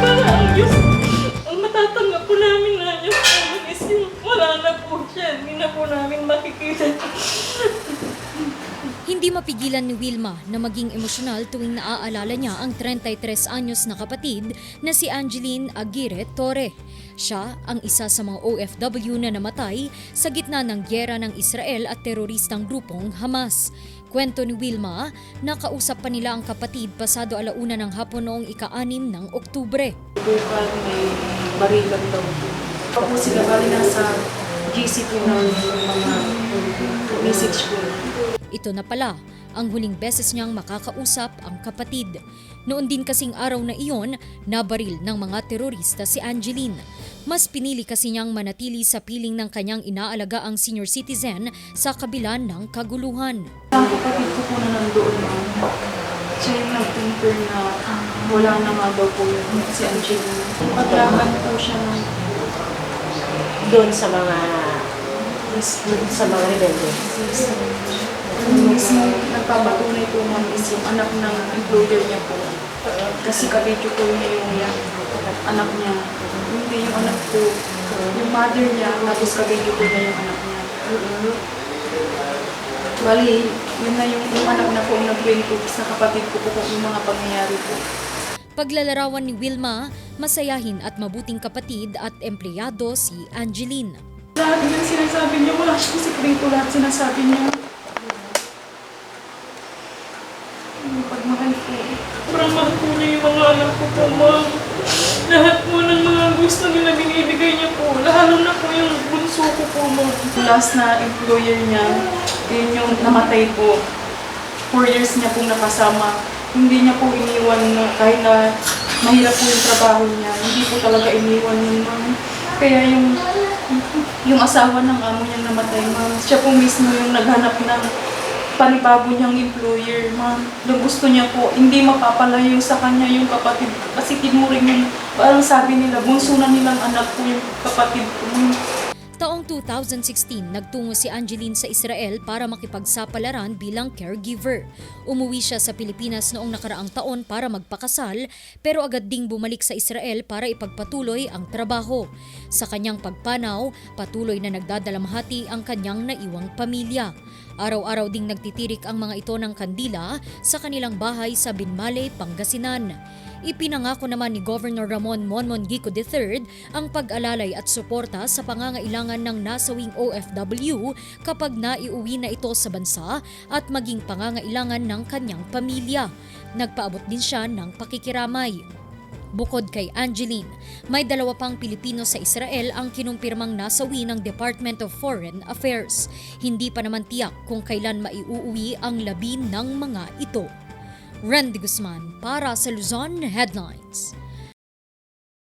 Para ang Diyos, ang matatanggap po namin na Diyos namin is yung wala na po siya. Hindi na po namin makikita. Hindi mapigilan ni Wilma na maging emosyonal tuwing naaalala niya ang 33 anyos na kapatid na si Angeline Aguirre Torre. Siya ang isa sa mga OFW na namatay sa gitna ng gyera ng Israel at teroristang grupong Hamas. Kwento ni Wilma, nakausap pa nila ang kapatid pasado alauna ng hapon noong ika-anim ng Oktubre. Bukal may barilan daw. Pag sila bali nasa GC po ng mga message po. Ito na pala ang huling beses niyang makakausap ang kapatid. Noon din kasing araw na iyon, nabaril ng mga terorista si Angeline. Mas pinili kasi niyang manatili sa piling ng kanyang inaalaga ang senior citizen sa kabila ng kaguluhan. Ang kapatid ko po na nandoon ma'am, siya yung nag-confirm na wala na nga daw po yun si Angelina. Paglakad po siya ng doon sa mga sa mga rebelde. mismo nagpapatunay po ma'am is yung anak ng employer niya po. Kasi kabidyo po niya yung anak niya. Hindi yung anak ko. Yung mother niya, tapos kabidyo po niya yung anak niya. Bali, yun na yung, yung anak na po ang nag-kwento sa kapatid ko po kung yung mga pangyayari po. Paglalarawan ni Wilma, masayahin at mabuting kapatid at empleyado si Angeline. Lahat ng sinasabi niya, wala siyang sikreto, lahat sinasabi niya. Yung pagmahal ko. Sobrang mahal po niya yung mga anak ko po, ma'am. Lahat po ng mga gusto nila binibigay niya po. Lalo na po yung bunso ko po, ma'am. Last na employer niya, yun yung namatay po. Four years niya pong nakasama. Hindi niya po iniwan na kahit na mahirap po yung trabaho niya. Hindi po talaga iniwan yun, ma'am. Kaya yung yung asawa ng amo niyang namatay, ma'am. Siya po mismo yung naghanap ng panibago niyang employer, ma'am. Yung gusto niya po, hindi mapapalayo sa kanya yung kapatid. Kasi tinuring yung, parang sabi nila, bunso na nilang anak ko yung kapatid ko. Taong 2016, nagtungo si Angeline sa Israel para makipagsapalaran bilang caregiver. Umuwi siya sa Pilipinas noong nakaraang taon para magpakasal, pero agad ding bumalik sa Israel para ipagpatuloy ang trabaho. Sa kanyang pagpanaw, patuloy na nagdadalamhati ang kanyang naiwang pamilya. Araw-araw ding nagtitirik ang mga ito ng kandila sa kanilang bahay sa Binmale, Pangasinan. Ipinangako naman ni Governor Ramon Monmon Gico III ang pag-alalay at suporta sa pangangailangan ng nasawing OFW kapag naiuwi na ito sa bansa at maging pangangailangan ng kanyang pamilya. Nagpaabot din siya ng pakikiramay. Bukod kay Angeline, may dalawa pang Pilipino sa Israel ang kinumpirmang nasawi ng Department of Foreign Affairs. Hindi pa naman tiyak kung kailan maiuuwi ang labi ng mga ito. Randy Guzman para sa Luzon Headlines.